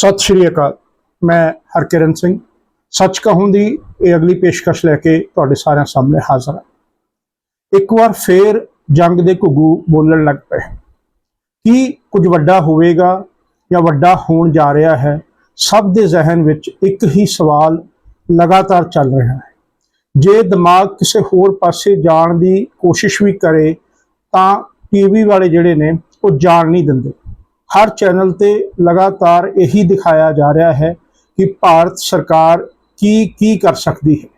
ਸਤਿ ਸ਼੍ਰੀ ਅਕਾਲ। ਮੈਂ ਹਰਕਿਰਨ ਸਿੰਘ। ਸੱਚ ਕਹੂੰ ਦੀ ਇਹ ਅਗਲੀ ਪੇਸ਼ਕਸ਼ ਲੈ ਕੇ ਤੁਹਾਡੇ ਸਾਰਿਆਂ ਸਾਹਮਣੇ ਹਾਜ਼ਰ ਹਾਂ। ਇੱਕ ਵਾਰ ਫੇਰ ਜੰਗ ਦੇ ਘੁੱਗੂ ਬੋਲਣ ਲੱਗ ਪਏ। ਕੀ ਕੁਝ ਵੱਡਾ ਹੋਵੇਗਾ ਜਾਂ ਵੱਡਾ ਹੋਣ ਜਾ ਰਿਹਾ ਹੈ, ਸਭ ਦੇ ਜ਼ਿਹਨ ਵਿੱਚ ਇੱਕ ਹੀ ਸਵਾਲ ਲਗਾਤਾਰ ਚੱਲ ਰਿਹਾ ਹੈ। ਜੇ ਦਿਮਾਗ ਕਿਸੇ ਹੋਰ ਪਾਸੇ ਜਾਣ ਦੀ ਕੋਸ਼ਿਸ਼ ਵੀ ਕਰੇ, ਤਾਂ ਟੀਵੀ ਵਾਲੇ ਜਿਹੜੇ ਨੇ, ਉਹ ਜਾਣ ਨਹੀਂ ਦਿੰਦੇ। ਹਰ ਚੈਨਲ ਤੇ ਲਗਾਤਾਰ ਇਹੀ ਦਿਖਾਇਆ ਜਾ ਰਿਹਾ ਹੈ ਕਿ ਭਾਰਤ ਸਰਕਾਰ ਕੀ ਕੀ ਕਰ ਸਕਦੀ ਹੈ।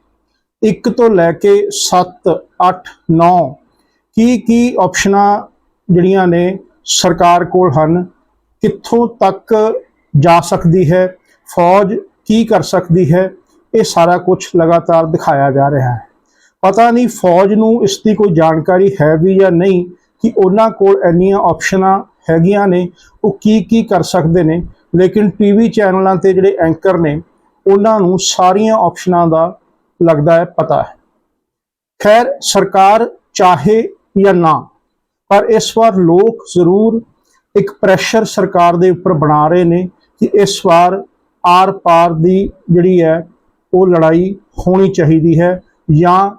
ਇੱਕ ਤੋਂ ਲੈ ਕੇ 7 8 9 ਕੀ ਕੀ ਆਪਸ਼ਨਾਂ ਜਿਹੜੀਆਂ ਨੇ ਸਰਕਾਰ ਕੋਲ ਹਨ, ਕਿੱਥੋਂ ਤੱਕ ਜਾ ਸਕਦੀ ਹੈ, ਫੌਜ ਕੀ ਕਰ ਸਕਦੀ ਹੈ, ਇਹ ਸਾਰਾ ਕੁਝ ਲਗਾਤਾਰ ਦਿਖਾਇਆ ਜਾ ਰਿਹਾ ਹੈ। ਪਤਾ ਨਹੀਂ ਫੌਜ ਨੂੰ ਇਸ ਦੀ ਕੋਈ ਜਾਣਕਾਰੀ ਹੈ ਵੀ ਜਾਂ ਨਹੀਂ ਕਿ ਉਹਨਾਂ ਕੋਲ ਇੰਨੀਆਂ ਆਪਸ਼ਨਾਂ ਹੈਗੀਆਂ ਨੇ, ਉਹ ਕੀ ਕੀ ਕਰ ਸਕਦੇ ਨੇ, ਲੇਕਿਨ ਟੀਵੀ ਚੈਨਲਾਂ ਤੇ ਜਿਹੜੇ ਐਂਕਰ ਨੇ, ਉਹਨਾਂ ਨੂੰ ਸਾਰੀਆਂ ਆਪਸ਼ਨਾਂ ਦਾ ਲੱਗਦਾ ਹੈ ਪਤਾ ਹੈ। ਖੈਰ, ਸਰਕਾਰ ਚਾਹੇ ਜਾਂ ਨਾ, ਪਰ ਇਸ ਵਾਰ ਲੋਕ ਜ਼ਰੂਰ ਇੱਕ ਪ੍ਰੈਸ਼ਰ ਸਰਕਾਰ ਦੇ ਉੱਪਰ ਬਣਾ ਰਹੇ ਨੇ ਕਿ ਇਸ ਵਾਰ ਆਰ ਪਾਰ ਦੀ ਜਿਹੜੀ ਹੈ, ਉਹ ਲੜਾਈ ਹੋਣੀ ਚਾਹੀਦੀ ਹੈ ਜਾਂ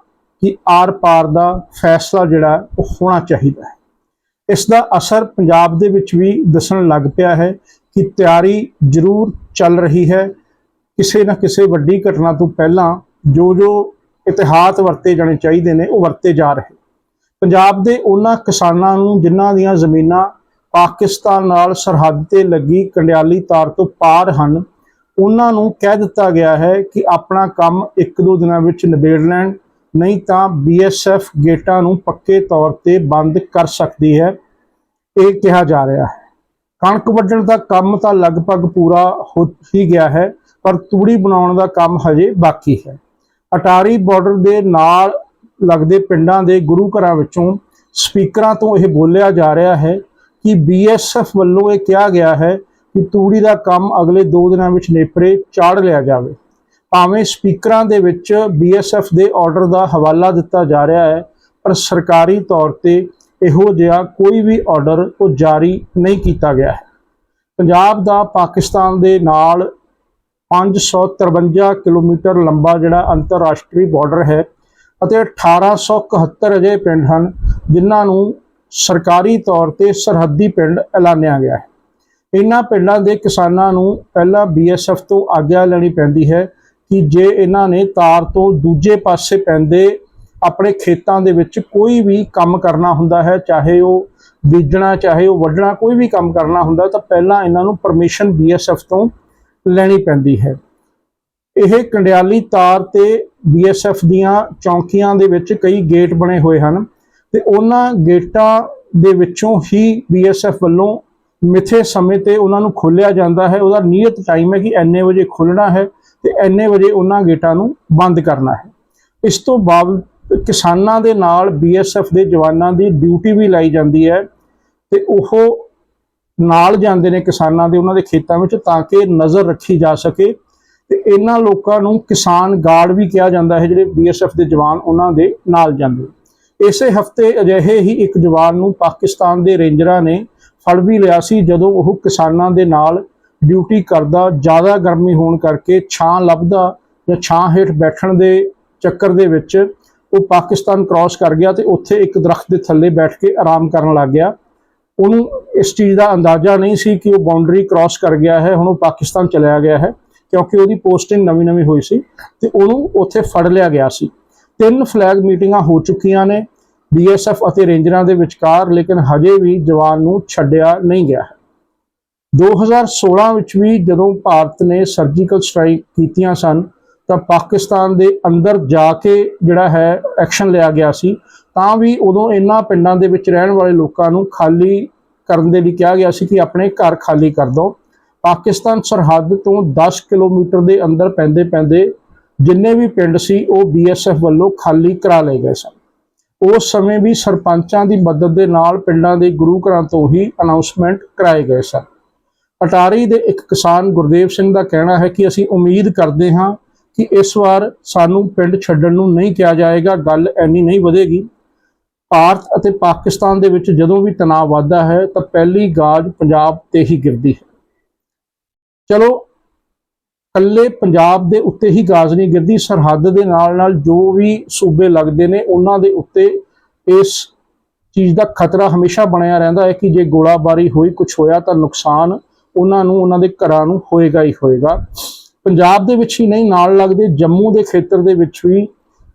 ਕਿ ਆਰ ਪਾਰ ਦਾ ਫੈਸਲਾ ਜਿਹੜਾ, ਉਹ ਹੋਣਾ ਚਾਹੀਦਾ ਹੈ। ਇਸ ਦਾ ਅਸਰ ਪੰਜਾਬ ਦੇ ਵਿੱਚ ਵੀ ਦੱਸਣ ਲੱਗ ਪਿਆ ਹੈ ਕਿ ਤਿਆਰੀ ਜ਼ਰੂਰ ਚੱਲ ਰਹੀ ਹੈ। ਕਿਸੇ ਨਾ ਕਿਸੇ ਵੱਡੀ ਘਟਨਾ ਤੋਂ ਪਹਿਲਾਂ ਜੋ ਜੋ ਇਤਿਹਾਸ ਵਰਤੇ ਜਾਣੇ ਚਾਹੀਦੇ ਨੇ, ਉਹ ਵਰਤੇ ਜਾ ਰਹੇ ਪੰਜਾਬ ਦੇ ਉਹਨਾਂ ਕਿਸਾਨਾਂ ਨੂੰ ਜਿਨ੍ਹਾਂ ਦੀਆਂ ਜ਼ਮੀਨਾਂ ਪਾਕਿਸਤਾਨ ਨਾਲ ਸਰਹੱਦ ਤੇ ਲੱਗੀ ਕੰਡਿਆਲੀ ਤਾਰ ਤੋਂ ਪਾਰ ਹਨ, ਉਹਨਾਂ ਨੂੰ ਕਹਿ ਦਿੱਤਾ ਗਿਆ ਹੈ ਕਿ ਆਪਣਾ ਕੰਮ ਇੱਕ ਦੋ ਦਿਨਾਂ ਵਿੱਚ ਨਿਬੇੜ ਲੈਣ ਨਹੀਂ ਤਾਂ ਬੀਐਸਐਫ ਗੇਟਾਂ ਨੂੰ ਪੱਕੇ ਤੌਰ ਤੇ ਬੰਦ ਕਰ ਸਕਦੀ ਹੈ। ਇਹ ਕਿਹਾ ਜਾ ਰਿਹਾ ਹੈ। ਕਣਕ ਵੱਢਣ ਦਾ ਕੰਮ ਤਾਂ ਲਗਭਗ ਪੂਰਾ ਹੋ ਹੀ ਗਿਆ ਹੈ, ਪਰ ਤੂੜੀ ਬਣਾਉਣ ਦਾ ਕੰਮ ਹਜੇ ਬਾਕੀ ਹੈ। ਅਟਾਰੀ ਬਾਰਡਰ ਦੇ ਨਾਲ ਲੱਗਦੇ ਪਿੰਡਾਂ ਦੇ ਗੁਰੂ ਘਰਾਂ ਵਿੱਚੋਂ ਸਪੀਕਰਾਂ ਤੋਂ ਇਹ ਬੋਲਿਆ ਜਾ ਰਿਹਾ ਹੈ ਕਿ ਬੀਐਸਐਫ ਵੱਲੋਂ ਇਹ ਕਿਹਾ ਗਿਆ ਹੈ ਕਿ ਤੂੜੀ ਦਾ ਕੰਮ ਅਗਲੇ 2 ਦਿਨਾਂ ਵਿੱਚ ਨੇਪਰੇ ਚਾੜ ਲਿਆ ਜਾਵੇ। ਭਾਵੇਂ ਸਪੀਕਰਾਂ ਦੇ ਵਿੱਚ ਬੀਐਸਐਫ ਦੇ ਆਰਡਰ ਦਾ ਹਵਾਲਾ ਦਿੱਤਾ ਜਾ ਰਿਹਾ ਹੈ, ਪਰ ਸਰਕਾਰੀ ਤੌਰ ਤੇ ਇਹੋ ਜਿਹਾ ਕੋਈ ਵੀ ਆਰਡਰ ਉਹ ਜਾਰੀ ਨਹੀਂ ਕੀਤਾ ਗਿਆ ਹੈ। ਪੰਜਾਬ ਦਾ ਪਾਕਿਸਤਾਨ ਦੇ ਨਾਲ 553 ਕਿਲੋਮੀਟਰ ਲੰਬਾ ਜਿਹੜਾ ਅੰਤਰਰਾਸ਼ਟਰੀ ਬਾਰਡਰ ਹੈ ਅਤੇ 1871 ਅਜਿਹੇ ਪਿੰਡ ਹਨ ਜਿਨ੍ਹਾਂ ਨੂੰ ਸਰਕਾਰੀ ਤੌਰ ਤੇ ਸਰਹੱਦੀ ਪਿੰਡ ਐਲਾਨਿਆ ਗਿਆ ਹੈ। ਇਹਨਾਂ ਪਿੰਡਾਂ ਦੇ ਕਿਸਾਨਾਂ ਨੂੰ ਪਹਿਲਾਂ ਬੀਐਸਐਫ ਤੋਂ ਆਗਿਆ ਲੈਣੀ ਪੈਂਦੀ ਹੈ ਕਿ ਜੇ ਇਹਨਾਂ ਨੇ ਤਾਰ ਤੋਂ ਦੂਜੇ ਪਾਸੇ ਪੈਂਦੇ ਆਪਣੇ ਖੇਤਾਂ ਦੇ ਵਿੱਚ ਕੋਈ ਵੀ ਕੰਮ ਕਰਨਾ ਹੁੰਦਾ ਹੈ, ਚਾਹੇ ਉਹ ਬੀਜਣਾ, ਚਾਹੇ ਉਹ ਵੱਢਣਾ, ਕੋਈ ਵੀ ਕੰਮ ਕਰਨਾ ਹੁੰਦਾ, ਤਾਂ ਪਹਿਲਾਂ ਇਹਨਾਂ ਨੂੰ ਪਰਮਿਸ਼ਨ ਬੀਐਸਐਫ ਤੋਂ ਲੈਣੀ ਪੈਂਦੀ ਹੈ। ਇਹ ਕੰਡਿਆਲੀ ਤਾਰ ਤੇ ਬੀਐਸਐਫ ਦੀਆਂ ਚੌਂਕੀਆਂ ਦੇ ਵਿੱਚ ਕਈ ਗੇਟ ਬਣੇ ਹੋਏ ਹਨ ਤੇ ਉਹਨਾਂ ਗੇਟਾਂ ਦੇ ਵਿੱਚੋਂ ਹੀ ਬੀਐਸਐਫ ਵੱਲੋਂ ਮਿੱਥੇ ਸਮੇਂ ਤੇ ਉਹਨਾਂ ਨੂੰ ਖੋਲ੍ਹਿਆ ਜਾਂਦਾ ਹੈ। ਉਹਦਾ ਨਿਯਤ ਟਾਈਮ ਹੈ ਕਿ ਐਨੇ ਵਜੇ ਖੁੱਲਣਾ ਹੈ। ਤੇ ਐਨੇ ਵਜੇ ਉਹਨਾਂ ਗੇਟਾਂ ਨੂੰ ਬੰਦ ਕਰਨਾ ਹੈ। ਇਸ ਤੋਂ ਬਾਅਦ ਕਿਸਾਨਾਂ ਦੇ ਨਾਲ ਬੀਐਸਐਫ ਦੇ ਜਵਾਨਾਂ ਦੀ ਡਿਊਟੀ ਵੀ ਲਾਈ ਜਾਂਦੀ ਹੈ ਤੇ ਉਹ ਨਾਲ ਜਾਂਦੇ ਨੇ ਕਿਸਾਨਾਂ ਦੇ ਉਹਨਾਂ ਦੇ ਖੇਤਾਂ ਵਿੱਚ ਤਾਂ ਕਿ ਨਜ਼ਰ ਰੱਖੀ ਜਾ ਸਕੇ ਤੇ ਇਹਨਾਂ ਲੋਕਾਂ ਨੂੰ ਕਿਸਾਨ ਗਾਰਡ ਵੀ ਕਿਹਾ ਜਾਂਦਾ ਹੈ, ਜਿਹੜੇ ਬੀਐਸਐਫ ਦੇ ਜਵਾਨ ਉਹਨਾਂ ਦੇ ਨਾਲ ਜਾਂਦੇ ਇਸੇ ਹਫ਼ਤੇ ਅਜਿਹੇ ਹੀ ਇੱਕ ਜਵਾਨ ਨੂੰ ਪਾਕਿਸਤਾਨ ਦੇ ਰੇਂਜਰਾਂ ਨੇ ਫੜ ਵੀ ਲਿਆ ਸੀ, ਜਦੋਂ ਉਹ ਕਿਸਾਨਾਂ ਦੇ ਨਾਲ ਡਿਊਟੀ ਕਰਦਾ, ਜ਼ਿਆਦਾ ਗਰਮੀ ਹੋਣ ਕਰਕੇ ਛਾਂ ਲੱਭਦਾ ਜਾਂ ਛਾਂ ਹੇਠ ਬੈਠਣ ਦੇ ਚੱਕਰ ਦੇ ਵਿੱਚ ਉਹ ਪਾਕਿਸਤਾਨ ਕ੍ਰਾਸ ਕਰ ਗਿਆ ਤੇ ਉੱਥੇ ਇੱਕ ਦਰਖਤ ਦੇ ਥੱਲੇ ਬੈਠ ਕੇ ਆਰਾਮ ਕਰਨ ਲੱਗ ਗਿਆ। ਉਹਨੂੰ ਇਸ ਚੀਜ਼ ਦਾ ਅੰਦਾਜ਼ਾ ਨਹੀਂ ਸੀ ਕਿ ਉਹ ਬਾਉਂਡਰੀ ਕ੍ਰਾਸ ਕਰ ਗਿਆ ਹੈ, ਹੁਣ ਉਹ ਪਾਕਿਸਤਾਨ ਚਲਿਆ ਗਿਆ ਹੈ, ਕਿਉਂਕਿ ਉਹਦੀ ਪੋਸਟਿੰਗ ਨਵੀਂ-ਨਵੀਂ ਹੋਈ ਸੀ ਤੇ ਉਹਨੂੰ ਉੱਥੇ ਫੜ ਲਿਆ ਗਿਆ ਸੀ। ਤਿੰਨ ਫਲੈਗ ਮੀਟਿੰਗਾਂ ਹੋ ਚੁੱਕੀਆਂ ਨੇ ਬੀਐਸਐਫ ਅਤੇ ਰੇਂਜਰਾਂ ਦੇ ਵਿਚਕਾਰ, ਲੇਕਿਨ ਹਜੇ ਵੀ ਜਵਾਨ ਨੂੰ ਛੱਡਿਆ ਨਹੀਂ ਗਿਆ ਹੈ। 2016 ਵਿੱਚ ਵੀ ਜਦੋਂ ਭਾਰਤ ਨੇ ਸਰਜੀਕਲ ਸਟ੍ਰਾਈਕ ਕੀਤੀਆਂ ਸਨ, ਤਾਂ ਪਾਕਿਸਤਾਨ ਦੇ ਅੰਦਰ ਜਾ ਕੇ ਜਿਹੜਾ ਹੈ ਐਕਸ਼ਨ ਲਿਆ ਗਿਆ ਸੀ। ਤਾਂ ਵੀ ਉਦੋਂ ਇਹਨਾਂ ਪਿੰਡਾਂ ਦੇ ਵਿੱਚ ਰਹਿਣ ਵਾਲੇ ਲੋਕਾਂ ਨੂੰ ਖਾਲੀ ਕਰਨ ਦੇ ਲਈ ਕਿਹਾ ਗਿਆ ਸੀ ਕਿ ਆਪਣੇ ਘਰ ਖਾਲੀ ਕਰ ਦਿਓ। ਪਾਕਿਸਤਾਨ ਸਰਹੱਦ ਤੋਂ 10 ਕਿਲੋਮੀਟਰ ਦੇ ਅੰਦਰ ਪੈਂਦੇ ਪੈਂਦੇ ਜਿੰਨੇ ਵੀ ਪਿੰਡ ਸੀ, ਉਹ ਬੀਐਸਐਫ ਵੱਲੋਂ ਖਾਲੀ ਕਰਾ ਲਏ ਗਏ ਸਨ। ਉਸ ਸਮੇਂ ਵੀ ਸਰਪੰਚਾਂ ਦੀ ਮਦਦ ਦੇ ਨਾਲ ਪਿੰਡਾਂ ਦੇ ਗੁਰੂ ਘਰਾਂ ਤੋਂ ਹੀ ਅਨਾਉਂਸਮੈਂਟ ਕਰਾਏ ਗਏ ਸਨ। ਅਟਾਰੀ ਦੇ ਇੱਕ ਕਿਸਾਨ ਗੁਰਦੇਵ ਸਿੰਘ ਦਾ ਕਹਿਣਾ ਹੈ ਕਿ ਅਸੀਂ ਉਮੀਦ ਕਰਦੇ ਹਾਂ ਕਿ ਇਸ ਵਾਰ ਸਾਨੂੰ ਪਿੰਡ ਛੱਡਣ ਨੂੰ ਨਹੀਂ ਕਿਹਾ ਜਾਏਗਾ, ਗੱਲ ਐਨੀ ਨਹੀਂ ਵਧੇਗੀ। ਭਾਰਤ ਅਤੇ ਪਾਕਿਸਤਾਨ ਦੇ ਵਿੱਚ ਜਦੋਂ ਵੀ ਤਣਾਅ ਵੱਧਦਾ ਹੈ, ਤਾਂ ਪਹਿਲੀ ਗਾਜ ਪੰਜਾਬ ਤੇ ਹੀ ਗਿਰਦੀ ਹੈ। ਚਲੋ ਕੱਲੇ ਪੰਜਾਬ ਦੇ ਉੱਤੇ ਹੀ ਗਾਜ਼ ਨਹੀਂ ਗਿਰਦੀ, ਸਰਹੱਦ ਦੇ ਨਾਲ ਨਾਲ ਜੋ ਵੀ ਸੂਬੇ ਲੱਗਦੇ ਨੇ, ਉਹਨਾਂ ਦੇ ਉੱਤੇ ਇਸ ਚੀਜ਼ ਦਾ ਖਤਰਾ ਹਮੇਸ਼ਾ ਬਣਿਆ ਰਹਿੰਦਾ ਹੈ ਕਿ ਜੇ ਗੋਲਾਬਾਰੀ ਹੋਈ ਕੁਝ ਹੋਇਆ ਤਾਂ ਨੁਕਸਾਨ ਉਹਨਾਂ ਨੂੰ ਉਹਨਾਂ ਦੇ ਘਰਾਂ ਨੂੰ ਹੋਏਗਾ ਹੀ ਹੋਏਗਾ। ਪੰਜਾਬ ਦੇ ਵਿੱਚ ਹੀ ਨਹੀਂ ਨਾਲ ਲੱਗਦੇ ਜੰਮੂ ਦੇ ਖੇਤਰ ਦੇ ਵਿੱਚ ਵੀ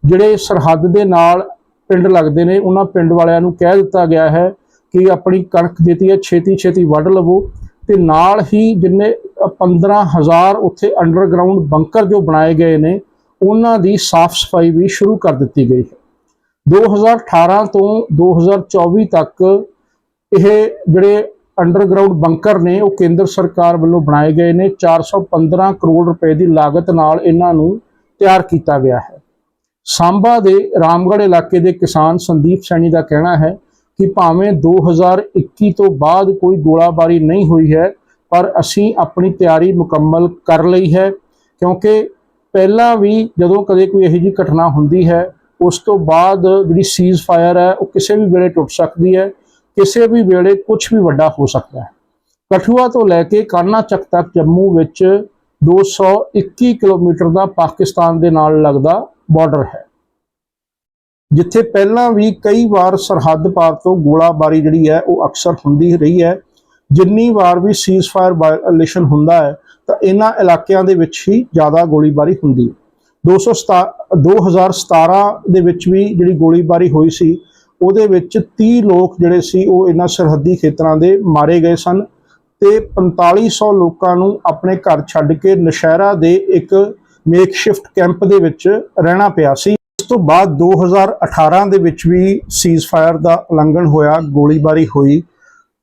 ਜਿਹੜੇ ਸਰਹੱਦ ਦੇ ਨਾਲ ਪਿੰਡ ਲੱਗਦੇ ਨੇ ਉਹਨਾਂ ਪਿੰਡ ਵਾਲਿਆਂ ਨੂੰ ਕਹਿ ਦਿੱਤਾ ਗਿਆ ਹੈ ਕਿ ਆਪਣੀ ਕਣਕ ਜਿਹੜੀ ਹੈ ਛੇਤੀ ਛੇਤੀ ਵੱਢ ਲਵੋ ਤੇ ਨਾਲ ਹੀ ਜਿੰਨੇ ਅ, 15000 ਉੱਥੇ ਅੰਡਰਗਰਾਉਂਡ ਬੰਕਰ ਜੋ ਬਣਾਏ ਗਏ ਨੇ ਉਹਨਾਂ ਦੀ ਸਾਫ਼ ਸਫ਼ਾਈ ਵੀ ਸ਼ੁਰੂ ਕਰ ਦਿੱਤੀ ਗਈ ਹੈ। 2018 ਤੋਂ 2024 ਤੱਕ ਇਹ ਜਿਹੜੇ ਅੰਡਰਗਰਾਉਂਡ ਬੰਕਰ ਨੇ ਉਹ ਕੇਂਦਰ ਸਰਕਾਰ ਵੱਲੋਂ ਬਣਾਏ ਗਏ ਨੇ। 415 ਕਰੋੜ ਰੁਪਏ ਦੀ ਲਾਗਤ ਨਾਲ ਇਹਨਾਂ ਨੂੰ ਤਿਆਰ ਕੀਤਾ ਗਿਆ ਹੈ। ਸਾਂਬਾ ਦੇ ਰਾਮਗੜ੍ਹ ਇਲਾਕੇ ਦੇ ਕਿਸਾਨ ਸੰਦੀਪ ਸੈਣੀ ਦਾ ਕਹਿਣਾ ਹੈ ਕਿ ਭਾਵੇਂ 2021 ਤੋਂ ਬਾਅਦ ਕੋਈ ਗੋਲਾਬਾਰੀ ਨਹੀਂ ਹੋਈ ਹੈ, ਪਰ ਅਸੀਂ ਆਪਣੀ ਤਿਆਰੀ ਮੁਕੰਮਲ ਕਰ ਲਈ ਹੈ, ਕਿਉਂਕਿ ਪਹਿਲਾਂ ਵੀ ਜਦੋਂ ਕਦੇ ਕੋਈ ਇਹੋ ਜਿਹੀ ਘਟਨਾ ਹੁੰਦੀ ਹੈ, ਉਸ ਤੋਂ ਬਾਅਦ ਜਿਹੜੀ ਸੀਜ਼ ਫਾਇਰ ਹੈ, ਉਹ ਕਿਸੇ ਵੀ ਵੇਲੇ ਟੁੱਟ ਸਕਦੀ ਹੈ। ਕਿਸੇ ਵੀ ਵੇਲੇ ਕੁਝ ਵੀ ਵੱਡਾ ਹੋ ਸਕਦਾ ਹੈ। ਕਠੂਆ ਤੋਂ ਲੈ ਕੇ ਕਾਨਾ ਚੱਕ ਤੱਕ ਜੰਮੂ ਵਿੱਚ 221 ਕਿਲੋਮੀਟਰ ਦਾ ਪਾਕਿਸਤਾਨ ਦੇ ਨਾਲ ਲੱਗਦਾ ਬਾਰਡਰ ਹੈ। ਜਿੱਥੇ ਪਹਿਲਾਂ ਵੀ ਕਈ ਵਾਰ ਸਰਹੱਦ ਪਾਰ ਤੋਂ ਗੋਲਾਬਾਰੀ ਜਿਹੜੀ ਹੈ, ਉਹ ਅਕਸਰ ਹੁੰਦੀ ਰਹੀ ਹੈ। ਜਿੰਨੀ ਵਾਰ ਵੀ ਸੀਜ਼ਫਾਇਰ ਵਾਇਲੇਸ਼ਨ ਹੁੰਦਾ ਹੈ, ਤਾਂ ਇਹਨਾਂ ਇਲਾਕਿਆਂ ਦੇ ਵਿੱਚ ਹੀ ਜ਼ਿਆਦਾ ਗੋਲੀਬਾਰੀ ਹੁੰਦੀ ਹੈ। 217 2017 ਦੇ ਵਿੱਚ ਵੀ ਜਿਹੜੀ ਗੋਲੀਬਾਰੀ ਹੋਈ ਸੀ ਉਹਦੇ ਵਿੱਚ 30 ਲੋਕ ਜਿਹੜੇ ਸੀ, ਉਹ ਇਹਨਾਂ ਸਰਹੱਦੀ ਖੇਤਰਾਂ ਦੇ ਮਾਰੇ ਗਏ ਸਨ ਤੇ 4500 ਲੋਕਾਂ ਨੂੰ ਆਪਣੇ ਘਰ ਛੱਡ ਕੇ ਨਸ਼ਹਿਰਾ ਦੇ ਇੱਕ ਮੇਕਸ਼ਿਫਟ ਕੈਂਪ ਦੇ ਵਿੱਚ ਰਹਿਣਾ ਪਿਆ ਸੀ। ਇਸ ਤੋਂ ਬਾਅਦ 2018 ਦੇ ਵਿੱਚ ਵੀ ਸੀਜ਼ਫਾਇਰ ਦਾ ਉਲੰਘਣ ਹੋਇਆ, ਗੋਲੀਬਾਰੀ ਹੋਈ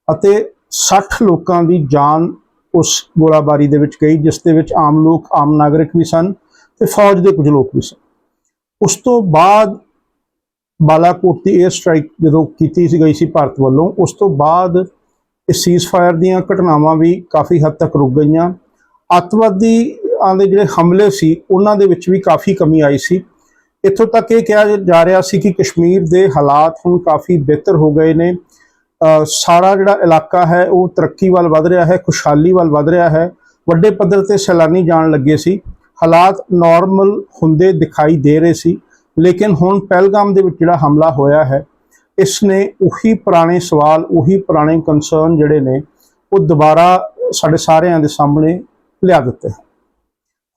ਅਤੇ 60 ਲੋਕਾਂ ਦੀ ਜਾਨ ਉਸ ਗੋਲਾਬਾਰੀ ਦੇ ਵਿੱਚ ਗਈ, ਜਿਸ ਦੇ ਵਿੱਚ ਆਮ ਲੋਕ, ਆਮ ਨਾਗਰਿਕ ਵੀ ਸਨ ਤੇ ਫੌਜ ਦੇ ਕੁਝ ਲੋਕ ਵੀ ਸਨ। ਉਸ ਤੋਂ ਬਾਅਦ ਬਾਲਾਕੋਟ ਦੀ 에ਅਰ ਸਟ੍ਰਾਈਕ ਜਦੋਂ ਕੀਤੀ ਸੀ ਗਈ ਸੀ ਭਾਰਤ ਵੱਲੋਂ, ਉਸ ਤੋਂ ਬਾਅਦ ਇਸ ਸੀਜ਼ਫਾਇਰ ਦੀਆਂ ਘਟਨਾਵਾਂ ਵੀ ਕਾਫੀ ਹੱਦ ਤੱਕ ਰੁਕ ਗਈਆਂ। ਅੱਤਵਾਦੀਆਂ ਦੇ ਜਿਹੜੇ ਹਮਲੇ ਸੀ, ਉਹਨਾਂ ਦੇ ਵਿੱਚ ਵੀ ਕਾਫੀ ਕਮੀ ਆਈ ਸੀ। ਇੱਥੋਂ ਤੱਕ ਇਹ ਕਿਹਾ ਜਾ ਰਿਹਾ ਸੀ ਕਿ ਕਸ਼ਮੀਰ ਦੇ ਹਾਲਾਤ ਹੁਣ ਕਾਫੀ ਬਿਹਤਰ ਹੋ ਗਏ ਨੇ। ਸਾਰਾ ਜਿਹੜਾ ਇਲਾਕਾ ਹੈ, ਉਹ ਤਰੱਕੀ ਵੱਲ ਵਧ ਰਿਹਾ ਹੈ, ਖੁਸ਼ਹਾਲੀ ਵੱਲ ਵਧ ਰਿਹਾ ਹੈ। ਵੱਡੇ ਪੱਧਰ ਤੇ ਸੈਲਾਨੀ ਜਾਣ ਲੱਗੇ ਸੀ। ਹਾਲਾਤ ਨਾਰਮਲ ਹੁੰਦੇ ਦਿਖਾਈ ਦੇ ਰਹੇ ਸੀ। ਲੇਕਿਨ ਹੁਣ ਪਹਿਲਗਾਮ ਦੇ ਵਿੱਚ ਜਿਹੜਾ ਹਮਲਾ ਹੋਇਆ ਹੈ ਇਸ ਨੇ ਉਹੀ ਪੁਰਾਣੇ ਸਵਾਲ, ਉਹੀ ਪੁਰਾਣੇ ਕੰਸਰਨ ਜਿਹੜੇ ਨੇ, ਉਹ ਦੁਬਾਰਾ ਸਾਡੇ ਸਾਰਿਆਂ ਦੇ ਸਾਹਮਣੇ ਲਿਆ ਦਿੱਤੇ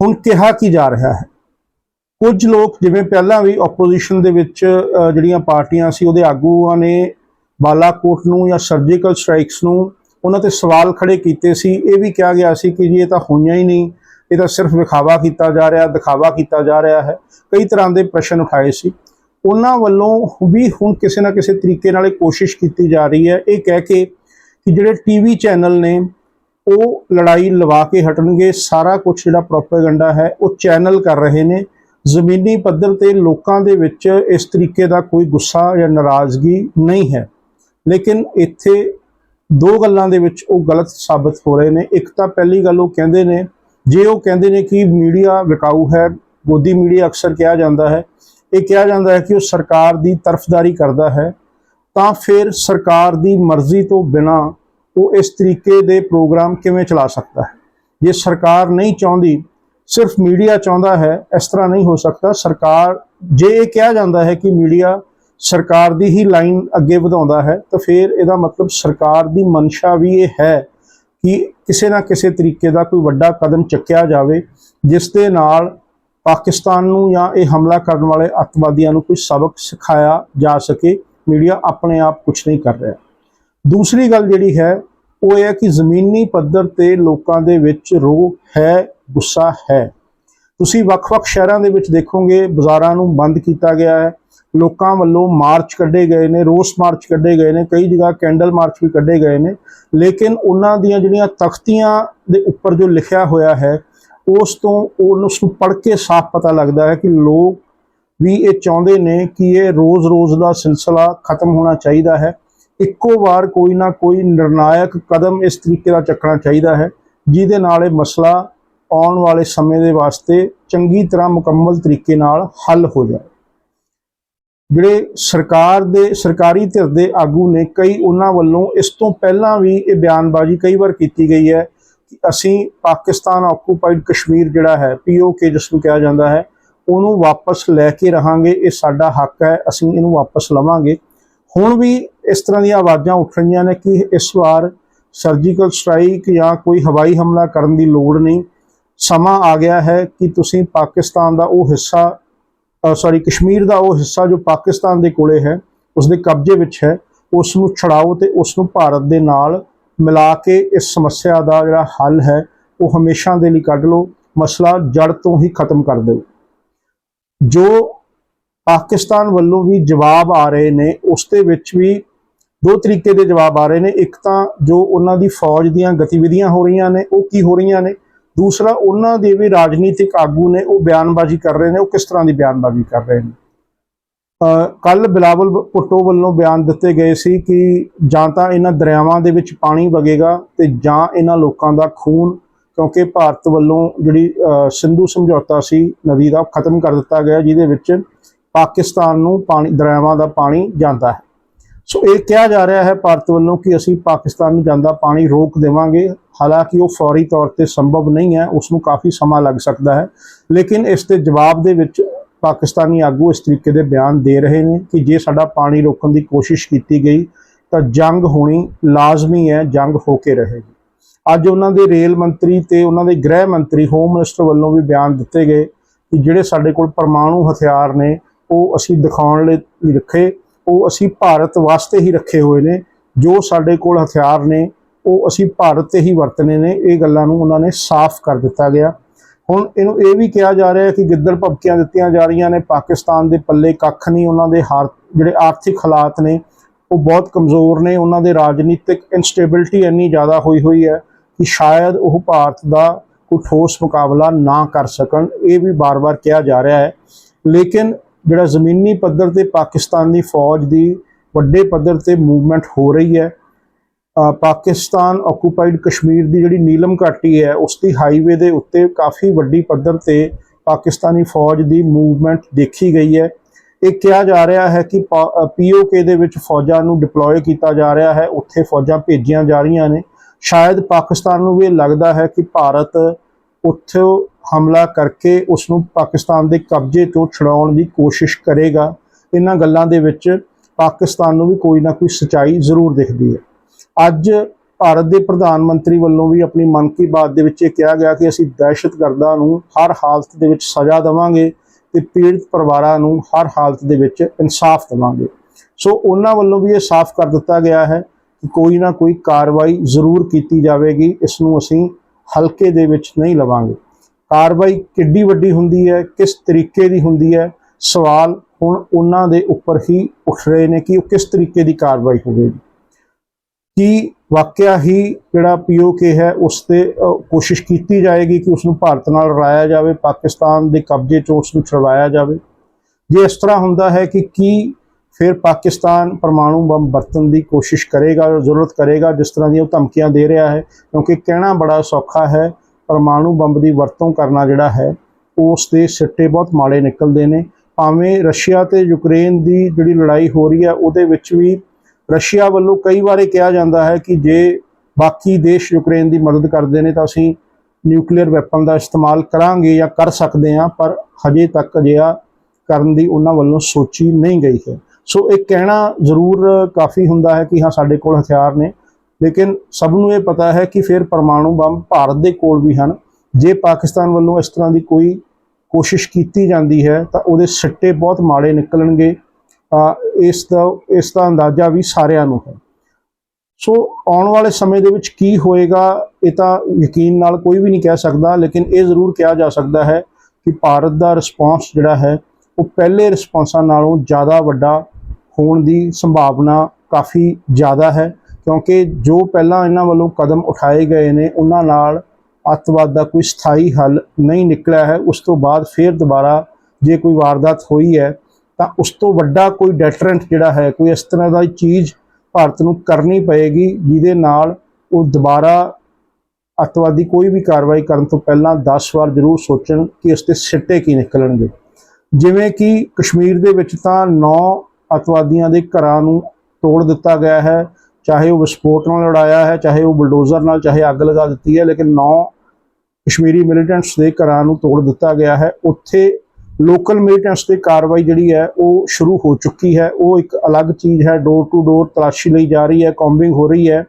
ਹੁਣ ਕਿਹਾ ਕੀ ਜਾ ਰਿਹਾ ਹੈ? ਕੁਝ ਲੋਕ ਜਿਵੇਂ ਪਹਿਲਾਂ ਵੀ ਆਪੋਜੀਸ਼ਨ ਦੇ ਵਿੱਚ ਜਿਹੜੀਆਂ ਪਾਰਟੀਆਂ ਸੀ, ਉਹਦੇ ਆਗੂਆਂ ਨੇ ਬਾਲਾਕੋਟ ਨੂੰ ਜਾਂ ਸਰਜੀਕਲ ਸਟ੍ਰਾਈਕਸ ਨੂੰ ਉਹਨਾਂ ਤੇ ਸਵਾਲ ਖੜੇ ਕੀਤੇ ਸੀ। ਇਹ ਵੀ ਕਿਹਾ ਗਿਆ ਸੀ ਕਿ ਜੀ ਇਹ ਤਾਂ ਹੋਈਆਂ ਹੀ ਨਹੀਂ। ਇਹ ਤਾਂ ਸਿਰਫ ਵਿਖਾਵਾ ਕੀਤਾ ਜਾ ਰਿਹਾ, ਦਿਖਾਵਾ ਕੀਤਾ ਜਾ ਰਿਹਾ ਹੈ। ਕਈ ਤਰ੍ਹਾਂ ਦੇ ਪ੍ਰਸ਼ਨ ਉਠਾਏ ਸੀ। ਉਹਨਾਂ ਵੱਲੋਂ ਵੀ ਹੁਣ ਕਿਸੇ ਨਾ ਕਿਸੇ ਤਰੀਕੇ ਨਾਲ ਇਹ ਕੋਸ਼ਿਸ਼ ਕੀਤੀ ਜਾ ਰਹੀ ਹੈ। ਇਹ ਕਹਿ ਕੇ ਕਿ ਜਿਹੜੇ ਟੀਵੀ ਚੈਨਲ ਨੇ, ਉਹ ਲੜਾਈ ਲਵਾ ਕੇ ਹਟਣਗੇ। ਸਾਰਾ ਕੁਝ ਜਿਹੜਾ ਪ੍ਰੋਪੇਗੈਂਡਾ ਹੈ, ਉਹ ਚੈਨਲ ਕਰ ਰਹੇ ਨੇ। ਜ਼ਮੀਨੀ ਪੱਧਰ ਤੇ ਲੋਕਾਂ ਦੇ ਵਿੱਚ ਇਸ ਤਰੀਕੇ ਦਾ ਕੋਈ ਗੁੱਸਾ ਜਾਂ ਨਾਰਾਜ਼ਗੀ ਨਹੀਂ ਹੈ। ਲੇਕਿਨ ਇੱਥੇ ਦੋ ਗੱਲਾਂ ਦੇ ਵਿੱਚ ਉਹ ਗਲਤ ਸਾਬਤ ਹੋ ਰਹੇ ਨੇ। ਇੱਕ ਤਾਂ ਪਹਿਲੀ ਗੱਲ ਉਹ ਕਹਿੰਦੇ ਨੇ ਜੇ ਉਹ ਕਹਿੰਦੇ ਨੇ ਕਿ ਮੀਡੀਆ ਵਿਕਾਊ ਹੈ ਗੋਦੀ ਮੀਡੀਆ ਅਕਸਰ ਕਿਹਾ ਜਾਂਦਾ ਹੈ, ਇਹ ਕਿਹਾ ਜਾਂਦਾ ਹੈ ਕਿ ਉਹ ਸਰਕਾਰ ਦੀ ਤਰਫਦਾਰੀ ਕਰਦਾ ਹੈ, ਤਾਂ ਫਿਰ ਸਰਕਾਰ ਦੀ ਮਰਜ਼ੀ ਤੋਂ ਬਿਨਾ ਉਹ ਇਸ ਤਰੀਕੇ ਦੇ ਪ੍ਰੋਗਰਾਮ ਕਿਵੇਂ ਚਲਾ ਸਕਦਾ ਹੈ? ਜੇ ਸਰਕਾਰ ਨਹੀਂ ਚਾਹੁੰਦੀ, ਸਿਰਫ ਮੀਡੀਆ ਚਾਹੁੰਦਾ ਹੈ, ਇਸ ਤਰ੍ਹਾਂ ਨਹੀਂ ਹੋ ਸਕਦਾ। ਸਰਕਾਰ, ਜੇ ਇਹ ਕਿਹਾ ਜਾਂਦਾ ਹੈ ਕਿ ਮੀਡੀਆ ਸਰਕਾਰ ਦੀ ਹੀ ਲਾਈਨ ਅੱਗੇ ਵਧਾਉਂਦਾ ਹੈ, ਤਾਂ ਫਿਰ ਇਹਦਾ ਮਤਲਬ ਸਰਕਾਰ ਦੀ ਮਨਸ਼ਾ ਵੀ ਇਹ ਹੈ। ਕਿ ਕਿਸੇ ਨਾ ਕਿਸੇ ਤਰੀਕੇ ਦਾ ਕੋਈ ਵੱਡਾ ਕਦਮ ਚੱਕਿਆ ਜਾਵੇ, ਜਿਸ ਦੇ ਨਾਲ ਪਾਕਿਸਤਾਨ ਨੂੰ ਜਾਂ ਇਹ ਹਮਲਾ ਕਰਨ ਵਾਲੇ ਅੱਤਵਾਦੀਆਂ ਨੂੰ ਕੋਈ ਸਬਕ ਸਿਖਾਇਆ ਜਾ ਸਕੇ। ਮੀਡੀਆ ਆਪਣੇ ਆਪ ਕੁਝ ਨਹੀਂ ਕਰ ਰਿਹਾ। ਦੂਸਰੀ ਗੱਲ ਜਿਹੜੀ ਹੈ, ਉਹ ਇਹ ਹੈ ਕਿ ਜ਼ਮੀਨੀ ਪੱਧਰ ਤੇ ਲੋਕਾਂ ਦੇ ਵਿੱਚ ਰੋਹ ਹੈ, ਗੁੱਸਾ ਹੈ। ਤੁਸੀਂ ਵੱਖ-ਵੱਖ ਸ਼ਹਿਰਾਂ ਦੇ ਵਿੱਚ ਦੇਖੋਗੇ, ਬਾਜ਼ਾਰਾਂ ਨੂੰ ਬੰਦ ਕੀਤਾ ਗਿਆ ਹੈ। ਲੋਕਾਂ ਵੱਲੋਂ ਮਾਰਚ ਕੱਢੇ ਗਏ ਨੇ, ਰੋਸ ਮਾਰਚ ਕੱਢੇ ਗਏ ਨੇ, ਕਈ ਜਗ੍ਹਾ ਕੈਂਡਲ ਮਾਰਚ ਵੀ ਕੱਢੇ ਗਏ ਨੇ। ਲੇਕਿਨ ਉਹਨਾਂ ਦੀਆਂ ਜਿਹੜੀਆਂ ਤਖਤੀਆਂ ਦੇ ਉੱਪਰ ਜੋ ਲਿਖਿਆ ਹੋਇਆ ਹੈ, ਉਸ ਤੋਂ ਉਸ ਨੂੰ ਪੜ੍ਹ ਕੇ ਸਾਫ਼ ਪਤਾ ਲੱਗਦਾ ਹੈ ਕਿ ਲੋਕ ਵੀ ਇਹ ਚਾਹੁੰਦੇ ਨੇ ਕਿ ਇਹ ਰੋਜ਼-ਰੋਜ਼ ਦਾ ਸਿਲਸਿਲਾ ਖਤਮ ਹੋਣਾ ਚਾਹੀਦਾ ਹੈ। ਇੱਕੋ ਵਾਰ ਕੋਈ ਨਾ ਕੋਈ ਨਿਰਣਾਇਕ ਕਦਮ ਇਸ ਤਰੀਕੇ ਦਾ ਚੱਕਣਾ ਚਾਹੀਦਾ ਹੈ, ਜਿਹਦੇ ਨਾਲ ਇਹ ਮਸਲਾ ਆਉਣ ਵਾਲੇ ਸਮੇਂ ਦੇ ਵਾਸਤੇ ਚੰਗੀ ਤਰ੍ਹਾਂ ਮੁਕੰਮਲ ਤਰੀਕੇ ਨਾਲ ਹੱਲ ਹੋ ਜਾਏ। ਜਿਹੜੇ ਸਰਕਾਰ ਦੇ, ਸਰਕਾਰੀ ਧਿਰ ਦੇ ਆਗੂ ਨੇ ਕਈ ਉਹਨਾਂ ਵੱਲੋਂ ਇਸ ਤੋਂ ਪਹਿਲਾਂ ਵੀ ਇਹ ਬਿਆਨਬਾਜ਼ੀ ਕਈ ਵਾਰ ਕੀਤੀ ਗਈ ਹੈ ਕਿ ਅਸੀਂ ਪਾਕਿਸਤਾਨ ਆਕੂਪਾਈਡ ਕਸ਼ਮੀਰ ਜਿਹੜਾ ਹੈ ਪੀਓਕੇ ਜਿਸ ਨੂੰ ਕਿਹਾ ਜਾਂਦਾ ਹੈ, ਉਹਨੂੰ ਵਾਪਸ ਲੈ ਕੇ ਰਹਾਂਗੇ, ਇਹ ਸਾਡਾ ਹੱਕ ਹੈ, ਅਸੀਂ ਇਹਨੂੰ ਵਾਪਸ ਲਵਾਂਗੇ। ਹੁਣ ਵੀ ਇਸ ਤਰ੍ਹਾਂ ਦੀਆਂ ਆਵਾਜ਼ਾਂ ਉੱਠ ਰਹੀਆਂ ਨੇ ਕਿ ਇਸ ਵਾਰ ਸਰਜੀਕਲ ਸਟ੍ਰਾਈਕ ਜਾਂ ਕੋਈ ਹਵਾਈ ਹਮਲਾ ਕਰਨ ਦੀ ਲੋੜ ਨਹੀਂ। ਸਮਾਂ ਆ ਗਿਆ ਹੈ ਕਿ ਤੁਸੀਂ ਪਾਕਿਸਤਾਨ ਦਾ ਉਹ ਹਿੱਸਾ ਸੌਰੀ ਕਸ਼ਮੀਰ ਦਾ ਉਹ ਹਿੱਸਾ ਜੋ ਪਾਕਿਸਤਾਨ ਦੇ ਕੋਲੇ ਹੈ ਉਸ ਦੇ ਕਬਜ਼ੇ ਵਿੱਚ ਹੈ ਉਸ ਨੂੰ ਛਡਾਓ ਤੇ ਉਸ ਨੂੰ ਭਾਰਤ ਦੇ ਨਾਲ ਮਿਲਾ ਕੇ ਇਸ ਸਮੱਸਿਆ ਦਾ ਜਿਹੜਾ ਹੱਲ ਹੈ, ਉਹ ਹਮੇਸ਼ਾ ਦੇ ਲਈ ਕੱਢ ਲਓ, ਮਸਲਾ ਜੜ ਤੋਂ ਹੀ ਖਤਮ ਕਰ ਦਿਓ। ਜੋ ਪਾਕਿਸਤਾਨ ਵੱਲੋਂ ਵੀ ਜਵਾਬ ਆ ਰਹੇ ਨੇ ਉਸ ਦੇ ਵਿੱਚ ਵੀ ਦੋ ਤਰੀਕੇ ਦੇ ਜਵਾਬ ਆ ਰਹੇ ਨੇ। ਇੱਕ ਤਾਂ ਜੋ ਉਹਨਾਂ ਦੀ ਫੌਜ ਦੀਆਂ ਗਤੀਵਿਧੀਆਂ ਹੋ ਰਹੀਆਂ ਨੇ, ਉਹ ਕੀ ਹੋ ਰਹੀਆਂ ਨੇ? ਦੂਸਰਾ, ਉਹਨਾਂ ਦੇ ਵੀ ਰਾਜਨੀਤਿਕ ਆਗੂ ਨੇ ਉਹ ਬਿਆਨਬਾਜ਼ੀ ਕਰ ਰਹੇ ਨੇ, ਉਹ ਕਿਸ ਤਰ੍ਹਾਂ ਦੀ ਬਿਆਨਬਾਜ਼ੀ ਕਰ ਰਹੇ ਨੇ? ਕੱਲ ਬਿਲਾਵਲ ਭੁੱਟੋ ਵੱਲੋਂ ਬਿਆਨ ਦਿੱਤੇ ਗਏ ਸੀ ਕਿ ਜਾਂ ਤਾਂ ਇਹਨਾਂ ਦਰਿਆਵਾਂ ਦੇ ਵਿੱਚ ਪਾਣੀ ਵਗੇਗਾ ਤੇ ਜਾਂ ਇਹਨਾਂ ਲੋਕਾਂ ਦਾ ਖੂਨ, ਕਿਉਂਕਿ ਭਾਰਤ ਵੱਲੋਂ ਜਿਹੜੀ ਸਿੰਧੂ ਸਮਝੌਤਾ ਸੀ ਨਦੀ ਦਾ, ਉਹ ਖਤਮ ਕਰ ਦਿੱਤਾ ਗਿਆ, ਜਿਹਦੇ ਵਿੱਚ ਪਾਕਿਸਤਾਨ ਨੂੰ ਪਾਣੀ, ਦਰਿਆਵਾਂ ਦਾ ਪਾਣੀ ਜਾਂਦਾ ਹੈ। ਸੋ ਇਹ ਕਿਹਾ ਜਾ ਰਿਹਾ ਹੈ ਭਾਰਤ ਵੱਲੋਂ ਕਿ ਅਸੀਂ ਪਾਕਿਸਤਾਨ ਨੂੰ ਜਾਂਦਾ ਪਾਣੀ ਰੋਕ ਦੇਵਾਂਗੇ। ਹਾਲਾਂਕਿ ਉਹ ਫੌਰੀ ਤੌਰ ਤੇ ਸੰਭਵ ਨਹੀਂ ਹੈ ਉਸ ਨੂੰ ਕਾਫੀ ਸਮਾਂ ਲੱਗ ਸਕਦਾ ਹੈ। ਲੇਕਿਨ ਇਸ ਦੇ ਜਵਾਬ ਦੇ ਵਿੱਚ ਪਾਕਿਸਤਾਨੀ ਆਗੂ ਇਸ ਤਰੀਕੇ ਦੇ ਬਿਆਨ ਦੇ ਰਹੇ ਨੇ ਕਿ ਜੇ ਸਾਡਾ ਪਾਣੀ ਰੋਕਣ ਦੀ ਕੋਸ਼ਿਸ਼ ਕੀਤੀ ਗਈ, ਤਾਂ ਜੰਗ ਹੋਣੀ ਲਾਜ਼ਮੀ ਹੈ, ਜੰਗ ਹੋ ਕੇ ਰਹੇਗੀ। ਅੱਜ ਉਹਨਾਂ ਦੇ ਰੇਲ ਮੰਤਰੀ ਤੇ ਉਹਨਾਂ ਦੇ ਗ੍ਰਹਿ ਮੰਤਰੀ, ਹੋਮ ਮਿਨਿਸਟਰ ਵੱਲੋਂ ਵੀ ਬਿਆਨ ਦਿੱਤੇ ਗਏ ਕਿ ਜਿਹੜੇ ਸਾਡੇ ਕੋਲ ਪਰਮਾਣੂ ਹਥਿਆਰ ਨੇ, ਉਹ ਅਸੀਂ ਦਿਖਾਉਣ ਲਈ ਰੱਖੇ। ਉਹ ਅਸੀਂ ਭਾਰਤ ਵਾਸਤੇ ਹੀ ਰੱਖੇ ਹੋਏ ਨੇ, ਜੋ ਸਾਡੇ ਕੋਲ ਹਥਿਆਰ ਨੇ, ਉਹ ਅਸੀਂ ਭਾਰਤ ਤੇ ਹੀ ਵਰਤਨੇ ਨੇ, ਇਹ ਗੱਲਾਂ ਨੂੰ ਉਹਨਾਂ ਨੇ ਸਾਫ਼ ਕਰ ਦਿੱਤਾ ਗਿਆ। ਹੁਣ ਇਹਨੂੰ ਇਹ ਵੀ ਕਿਹਾ ਜਾ ਰਿਹਾ ਹੈ ਕਿ ਗਿੱਦੜ ਭਬਕੀਆਂ ਦਿੱਤੀਆਂ ਜਾ ਰਹੀਆਂ ਨੇ, ਪਾਕਿਸਤਾਨ ਦੇ ਪੱਲੇ ਕੱਖ ਨਹੀਂ, ਉਹਨਾਂ ਦੇ ਹਾਰ, ਜਿਹੜੇ ਆਰਥਿਕ ਹਾਲਾਤ ਨੇ, ਉਹ ਬਹੁਤ ਕਮਜ਼ੋਰ ਨੇ, ਉਹਨਾਂ ਦੇ ਰਾਜਨੀਤਿਕ ਇਨਸਟੇਬਿਲਟੀ ਇੰਨੀ ਜ਼ਿਆਦਾ ਹੋਈ ਹੋਈ ਹੈ ਕਿ ਸ਼ਾਇਦ ਉਹ ਭਾਰਤ ਦਾ ਕੋਈ ਠੋਸ ਮੁਕਾਬਲਾ ਨਾ ਕਰ ਸਕਣ, ਇਹ ਵੀ ਬਾਰ-ਬਾਰ ਕਿਹਾ ਜਾ ਰਿਹਾ ਹੈ। ਲੇਕਿਨ ਜਿਹੜਾ ਜ਼ਮੀਨੀ ਪੱਧਰ ਤੇ ਪਾਕਿਸਤਾਨ ਦੀ ਫੌਜ ਦੀ ਵੱਡੇ ਪੱਧਰ ਤੇ ਮੂਵਮੈਂਟ ਹੋ ਰਹੀ ਹੈ ਪਾਕਿਸਤਾਨ ਆਕੂਪਾਈਡ ਕਸ਼ਮੀਰ ਦੀ ਜਿਹੜੀ ਨੀਲਮ ਘਾਟੀ ਹੈ, ਉਸ ਦੀ ਹਾਈਵੇ ਦੇ ਉੱਤੇ ਕਾਫੀ ਵੱਡੀ ਪੱਧਰ ਤੇ ਪਾਕਿਸਤਾਨੀ ਫੌਜ ਦੀ ਮੂਵਮੈਂਟ ਦੇਖੀ ਗਈ ਹੈ। ਇਹ ਕਿਹਾ ਜਾ ਰਿਹਾ ਹੈ ਕਿ ਪੀਓਕੇ ਦੇ ਵਿੱਚ ਫੌਜਾਂ ਨੂੰ ਡਿਪਲੋਏ ਕੀਤਾ ਜਾ ਰਿਹਾ ਹੈ, ਉੱਥੇ ਫੌਜਾਂ ਭੇਜੀਆਂ ਜਾ ਰਹੀਆਂ ਨੇ। ਸ਼ਾਇਦ ਪਾਕਿਸਤਾਨ ਨੂੰ ਵੀ ਇਹ ਲੱਗਦਾ ਹੈ ਕਿ ਭਾਰਤ ਉੱਥੇ ਹਮਲਾ ਕਰਕੇ ਉਸ ਨੂੰ ਪਾਕਿਸਤਾਨ ਦੇ ਕਬਜ਼ੇ ਤੋਂ ਛੁਡਾਉਣ ਦੀ ਕੋਸ਼ਿਸ਼ ਕਰੇਗਾ, ਇਹਨਾਂ ਗੱਲਾਂ ਦੇ ਵਿੱਚ ਪਾਕਿਸਤਾਨ ਨੂੰ ਵੀ ਕੋਈ ਨਾ ਕੋਈ ਸਚਾਈ ਜ਼ਰੂਰ ਦਿਖਦੀ ਹੈ। ਅੱਜ ਭਾਰਤ ਦੇ ਪ੍ਰਧਾਨ ਮੰਤਰੀ ਵੱਲੋਂ ਵੀ ਆਪਣੀ ਮਨ ਕੀ ਬਾਤ ਦੇ ਵਿੱਚ ਇਹ ਕਿਹਾ ਗਿਆ ਕਿ ਅਸੀਂ ਦਹਿਸ਼ਤਗਰਦਾਂ ਨੂੰ ਹਰ ਹਾਲਤ ਦੇ ਵਿੱਚ ਸਜ਼ਾ ਦੇਵਾਂਗੇ ਤੇ ਪੀੜਤ ਪਰਿਵਾਰਾਂ ਨੂੰ ਹਰ ਹਾਲਤ ਦੇ ਵਿੱਚ ਇਨਸਾਫ ਦੇਵਾਂਗੇ। ਸੋ ਉਹਨਾਂ ਵੱਲੋਂ ਵੀ ਇਹ ਸਾਫ਼ ਕਰ ਦਿੱਤਾ ਗਿਆ ਹੈ ਕਿ ਕੋਈ ਨਾ ਕੋਈ ਕਾਰਵਾਈ ਜ਼ਰੂਰ ਕੀਤੀ ਜਾਵੇਗੀ, ਇਸ ਨੂੰ ਅਸੀਂ ਹਲਕੇ ਦੇ ਵਿੱਚ ਨਹੀਂ ਲਵਾਂਗੇ। ਕਾਰਵਾਈ ਕਿੱਡੀ ਵੱਡੀ ਹੁੰਦੀ ਹੈ, ਕਿਸ ਤਰੀਕੇ ਦੀ ਹੁੰਦੀ ਹੈ, ਸਵਾਲ ਹੁਣ ਉਹਨਾਂ ਦੇ ਉੱਪਰ ਹੀ ਉੱਠ ਰਹੇ ਨੇ ਕਿ ਉਹ ਕਿਸ ਤਰੀਕੇ ਦੀ ਕਾਰਵਾਈ ਹੋਵੇਗੀ। ਕੀ ਵਾਕਿਆ ਹੀ ਜਿਹੜਾ ਪੀਓਕੇ ਹੈ, ਉਸ ਤੇ ਕੋਸ਼ਿਸ਼ ਕੀਤੀ ਜਾਏਗੀ ਕਿ ਉਸ ਨੂੰ ਭਾਰਤ ਨਾਲ ਰਲਾਇਆ ਜਾਵੇ, ਪਾਕਿਸਤਾਨ ਦੇ ਕਬਜ਼ੇ ਚੋਂ ਉਸ ਨੂੰ ਛੁਡਵਾਇਆ ਜਾਵੇ? ਜੇ ਇਸ ਤਰ੍ਹਾਂ ਹੁੰਦਾ ਹੈ ਕਿ ਕੀ ਫਿਰ ਪਾਕਿਸਤਾਨ ਪਰਮਾਣੂ ਬੰਬ ਵਰਤਣ ਦੀ ਕੋਸ਼ਿਸ਼ ਕਰੇਗਾ, ਜ਼ਰੂਰਤ ਕਰੇਗਾ, ਜਿਸ ਤਰ੍ਹਾਂ ਦੀਆਂ ਉਹ ਧਮਕੀਆਂ ਦੇ ਰਿਹਾ ਹੈ? ਕਿਉਂਕਿ ਕਹਿਣਾ ਬੜਾ ਸੌਖਾ ਹੈ ਪਰਮਾਣੂ ਬੰਬ ਦੀ ਵਰਤੋਂ ਕਰਨਾ ਜਿਹੜਾ ਹੈ, ਉਸ ਦੇ ਸਿੱਟੇ ਬਹੁਤ ਮਾੜੇ ਨਿਕਲਦੇ ਨੇ। ਭਾਵੇਂ ਰਸ਼ੀਆ ਤੇ ਯੂਕਰੇਨ ਦੀ ਜਿਹੜੀ ਲੜਾਈ ਹੋ ਰਹੀ ਹੈ, ਉਹਦੇ ਵਿੱਚ ਵੀ ਰਸ਼ੀਆ ਵੱਲੋਂ ਕਈ ਵਾਰ ਇਹ ਕਿਹਾ ਜਾਂਦਾ ਹੈ ਕਿ ਜੇ ਬਾਕੀ ਦੇਸ਼ ਯੂਕਰੇਨ ਦੀ ਮਦਦ ਕਰਦੇ ਨੇ ਤਾਂ ਅਸੀਂ ਨਿਊਕਲੀਅਰ ਵੈਪਨ ਦਾ ਇਸਤੇਮਾਲ ਕਰਾਂਗੇ ਜਾਂ ਕਰ ਸਕਦੇ ਹਾਂ, ਪਰ ਹਜੇ ਤੱਕ ਅਜਿਹਾ ਕਰਨ ਦੀ ਉਹਨਾਂ ਵੱਲੋਂ ਸੋਚੀ ਨਹੀਂ ਗਈ ਹੈ। ਸੋ ਇਹ ਕਹਿਣਾ ਜ਼ਰੂਰ ਕਾਫੀ ਹੁੰਦਾ ਹੈ ਕਿ ਹਾਂ, ਸਾਡੇ ਕੋਲ ਹਥਿਆਰ ਨੇ। ਲੇਕਿਨ ਸਭ ਨੂੰ ਇਹ ਪਤਾ ਹੈ ਕਿ ਫਿਰ ਪਰਮਾਣੂ ਬੰਬ ਭਾਰਤ ਦੇ ਕੋਲ ਵੀ ਹਨ। ਜੇ ਪਾਕਿਸਤਾਨ ਵੱਲੋਂ ਇਸ ਤਰ੍ਹਾਂ ਦੀ ਕੋਈ ਕੋਸ਼ਿਸ਼ ਕੀਤੀ ਜਾਂਦੀ ਹੈ, ਤਾਂ ਉਹਦੇ ਸਿੱਟੇ ਬਹੁਤ ਮਾੜੇ ਨਿਕਲਣਗੇ। ਇਸ ਦਾ ਇਸ ਦਾ ਅੰਦਾਜ਼ਾ ਵੀ ਸਾਰਿਆਂ ਨੂੰ ਹੈ। ਸੋ ਆਉਣ ਵਾਲੇ ਸਮੇਂ ਦੇ ਵਿੱਚ ਕੀ ਹੋਏਗਾ, ਇਹ ਤਾਂ ਯਕੀਨ ਨਾਲ ਕੋਈ ਵੀ ਨਹੀਂ ਕਹਿ ਸਕਦਾ, ਲੇਕਿਨ ਇਹ ਜ਼ਰੂਰ ਕਿਹਾ ਜਾ ਸਕਦਾ ਹੈ ਕਿ ਭਾਰਤ ਦਾ ਰਿਸਪਾਂਸ ਜਿਹੜਾ ਹੈ, ਉਹ ਪਹਿਲੇ ਰਿਸਪਾਂਸਾਂ ਨਾਲੋਂ ਜ਼ਿਆਦਾ ਵੱਡਾ ਹੋਣ ਦੀ ਸੰਭਾਵਨਾ ਕਾਫੀ ਜ਼ਿਆਦਾ ਹੈ। ਕਿਉਂਕਿ ਜੋ ਪਹਿਲਾਂ ਇਹਨਾਂ ਵੱਲੋਂ ਕਦਮ ਉਠਾਏ ਗਏ ਨੇ, ਉਹਨਾਂ ਨਾਲ ਅੱਤਵਾਦ ਦਾ ਕੋਈ ਸਥਾਈ ਹੱਲ ਨਹੀਂ ਨਿਕਲਿਆ ਹੈ। ਉਸ ਤੋਂ ਬਾਅਦ ਫਿਰ ਦੁਬਾਰਾ ਜੇ ਕੋਈ ਵਾਰਦਾਤ ਹੋਈ ਹੈ, ਤਾਂ ਉਸ ਤੋਂ ਵੱਡਾ ਕੋਈ ਡੈਟਰੈਂਟ ਜਿਹੜਾ ਹੈ, ਕੋਈ ਇਸ ਤਰ੍ਹਾਂ ਦਾ ਚੀਜ਼ ਭਾਰਤ ਨੂੰ ਕਰਨੀ ਪਏਗੀ, ਜਿਹਦੇ ਨਾਲ ਉਹ ਦੁਬਾਰਾ ਅੱਤਵਾਦੀ ਕੋਈ ਵੀ ਕਾਰਵਾਈ ਕਰਨ ਤੋਂ ਪਹਿਲਾਂ 10 ਵਾਰ ਜ਼ਰੂਰ ਸੋਚਣ ਕਿ ਇਸ 'ਤੇ ਸਿੱਟੇ ਕੀ ਨਿਕਲਣਗੇ। ਜਿਵੇਂ ਕਿ ਕਸ਼ਮੀਰ ਦੇ ਵਿੱਚ ਤਾਂ 9 ਅੱਤਵਾਦੀਆਂ ਦੇ ਘਰਾਂ ਨੂੰ ਤੋੜ ਦਿੱਤਾ ਗਿਆ ਹੈ। ਚਾਹੇ ਉਹ ਵਿਸਫੋਟ ਨਾਲ ਲੜਾਇਆ ਹੈ, ਚਾਹੇ ਉਹ ਬਲਡੋਜ਼ਰ ਨਾਲ, ਚਾਹੇ ਅੱਗ ਲਗਾ ਦਿੱਤੀ ਹੈ, ਲੇਕਿਨ ਨੌ ਕਸ਼ਮੀਰੀ ਮਿਲੀਟੈਂਟਸ ਦੇ ਘਰਾਂ ਨੂੰ ਤੋੜ ਦਿੱਤਾ ਗਿਆ ਹੈ। ਉੱਥੇ ਲੋਕਲ ਮਿਲੀਟੈਂਟਸ ਤੇ ਕਾਰਵਾਈ ਜਿਹੜੀ ਹੈ, ਉਹ ਸ਼ੁਰੂ ਹੋ ਚੁੱਕੀ ਹੈ। ਉਹ ਇੱਕ ਅਲੱਗ ਚੀਜ਼ ਹੈ ਡੋਰ ਟੂ ਡੋਰ ਤਲਾਸ਼ੀ ਲਈ ਜਾ ਰਹੀ ਹੈ ਕੌਂਬਿੰਗ ਹੋ ਰਹੀ ਹੈ।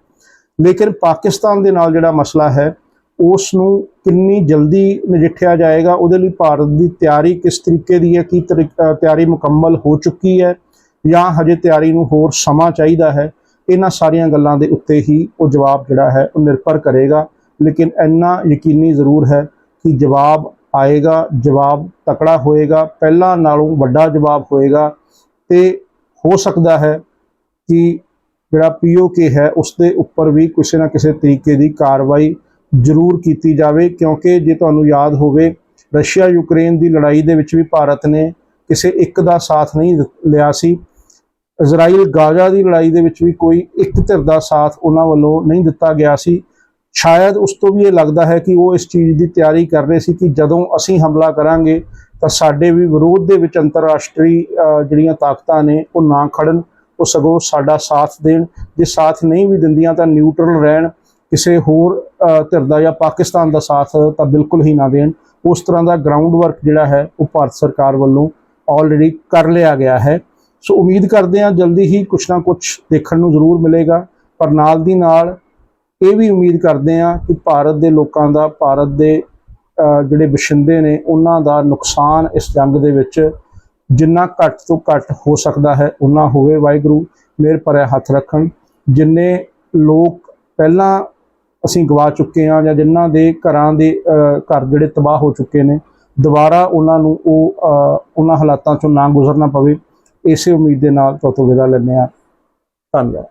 ਲੇਕਿਨ ਪਾਕਿਸਤਾਨ ਦੇ ਨਾਲ ਜਿਹੜਾ ਮਸਲਾ ਹੈ ਉਸ ਨੂੰ ਕਿੰਨੀ ਜਲਦੀ ਨਜਿੱਠਿਆ ਜਾਏਗਾ, ਉਹਦੇ ਲਈ ਭਾਰਤ ਦੀ ਤਿਆਰੀ ਕਿਸ ਤਰੀਕੇ ਦੀ ਹੈ, ਕੀ ਤਰੀ- ਤਿਆਰੀ ਮੁਕੰਮਲ ਹੋ ਚੁੱਕੀ ਹੈ, ਜਾਂ ਹਜੇ ਤਿਆਰੀ ਨੂੰ ਹੋਰ ਸਮਾਂ ਚਾਹੀਦਾ ਹੈ। ਇਹਨਾਂ ਸਾਰੀਆਂ ਗੱਲਾਂ ਦੇ ਉੱਤੇ ਹੀ ਉਹ ਜਵਾਬ ਜਿਹੜਾ ਹੈ ਉਹ ਨਿਰਭਰ ਕਰੇਗਾ। ਲੇਕਿਨ ਇੰਨਾ ਯਕੀਨੀ ਜ਼ਰੂਰ ਹੈ ਕਿ ਜਵਾਬ ਆਏਗਾ, ਜਵਾਬ ਤਕੜਾ ਹੋਏਗਾ, ਪਹਿਲਾਂ ਨਾਲੋਂ ਵੱਡਾ ਜਵਾਬ ਹੋਏਗਾ ਤੇ ਹੋ ਸਕਦਾ ਹੈ ਕਿ ਜਿਹੜਾ ਪੀਓਕੇ ਹੈ ਉਸ ਦੇ ਉੱਪਰ ਵੀ ਕਿਸੇ ਨਾ ਕਿਸੇ ਤਰੀਕੇ ਦੀ ਕਾਰਵਾਈ ਜ਼ਰੂਰ ਕੀਤੀ ਜਾਵੇ, ਕਿਉਂਕਿ ਜੇ ਤੁਹਾਨੂੰ ਯਾਦ ਹੋਵੇ ਰਸ਼ੀਆ ਯੂਕਰੇਨ ਦੀ ਲੜਾਈ ਦੇ ਵਿੱਚ ਵੀ ਭਾਰਤ ਨੇ ਕਿਸੇ ਇੱਕ ਦਾ ਸਾਥ ਨਹੀਂ ਲਿਆ ਸੀ। ਇਜ਼ਰਾਈਲ ਗਾਜ਼ਾ ਦੀ ਲੜਾਈ ਦੇ ਵਿੱਚ ਵੀ ਕੋਈ ਇੱਕ ਧਿਰ ਦਾ ਸਾਥ ਉਹਨਾਂ ਵੱਲੋਂ ਨਹੀਂ ਦਿੱਤਾ ਗਿਆ ਸੀ। ਸ਼ਾਇਦ ਉਸ ਤੋਂ ਵੀ ਇਹ ਲੱਗਦਾ ਹੈ ਕਿ ਉਹ ਇਸ ਚੀਜ਼ ਦੀ ਤਿਆਰੀ ਕਰ ਰਹੇ ਸੀ ਕਿ ਜਦੋਂ ਅਸੀਂ ਹਮਲਾ ਕਰਾਂਗੇ ਤਾਂ ਸਾਡੇ ਵੀ ਵਿਰੋਧ ਦੇ ਵਿੱਚ ਅੰਤਰਰਾਸ਼ਟਰੀ ਜਿਹੜੀਆਂ ਤਾਕਤਾਂ ਨੇ, ਉਹ ਨਾ ਖੜਨ, ਉਹ ਸਗੋਂ ਸਾਡਾ ਸਾਥ ਦੇਣ। ਜੇ ਸਾਥ ਨਹੀਂ ਵੀ ਦਿੰਦੀਆਂ ਤਾਂ ਨਿਊਟਰਲ ਰਹਿਣ, ਕਿਸੇ ਹੋਰ ਧਿਰ ਦਾ ਜਾਂ ਪਾਕਿਸਤਾਨ ਦਾ ਸਾਥ ਤਾਂ ਬਿਲਕੁਲ ਹੀ ਨਾ ਦੇਣ। ਉਸ ਤਰ੍ਹਾਂ ਦਾ ਗਰਾਊਂਡ ਵਰਕ ਜਿਹੜਾ ਹੈ, ਉਹ ਭਾਰਤ ਸਰਕਾਰ ਵੱਲੋਂ ਆਲਰੇਡੀ ਕਰ ਲਿਆ ਗਿਆ ਹੈ। ਸੋ ਉਮੀਦ ਕਰਦੇ ਹਾਂ ਜਲਦੀ ਹੀ ਕੁਛ ਨਾ ਕੁਛ ਦੇਖਣ ਨੂੰ ਜ਼ਰੂਰ ਮਿਲੇਗਾ। ਪਰ ਨਾਲ ਦੀ ਨਾਲ ਇਹ ਵੀ ਉਮੀਦ ਕਰਦੇ ਹਾਂ ਕਿ ਭਾਰਤ ਦੇ ਲੋਕਾਂ ਦਾ, ਭਾਰਤ ਦੇ ਜਿਹੜੇ ਵਸਿੰਦੇ ਨੇ, ਉਹਨਾਂ ਦਾ ਨੁਕਸਾਨ ਇਸ ਜੰਗ ਦੇ ਵਿੱਚ ਜਿੰਨਾ ਘੱਟ ਤੋਂ ਘੱਟ ਹੋ ਸਕਦਾ ਹੈ ਉਨਾ ਹੋਵੇ। ਵਾਹਿਗੁਰੂ, ਮੇਰ ਭਰਿਆ ਹੱਥ ਰੱਖਣ। ਜਿੰਨੇ ਲੋਕ ਪਹਿਲਾਂ ਅਸੀਂ ਗਵਾ ਚੁੱਕੇ ਹਾਂ ਜਾਂ ਜਿਨ੍ਹਾਂ ਦੇ ਘਰਾਂ ਦੇ ਘਰ ਜਿਹੜੇ ਤਬਾਹ ਹੋ ਚੁੱਕੇ ਨੇ, ਦੁਬਾਰਾ ਉਹਨਾਂ ਨੂੰ ਉਹ ਉਹਨਾਂ ਹਾਲਾਤਾਂ ਚੋਂ ਨਾ ਗੁਜ਼ਰਨਾ ਪਵੇ। ਇਸੇ ਉਮੀਦ ਦੇ ਨਾਲ ਤੁਹਾਤੋਂ ਵਿਦਾ ਲੈਂਦੇ ਹਾਂ। ਧੰਨਵਾਦ।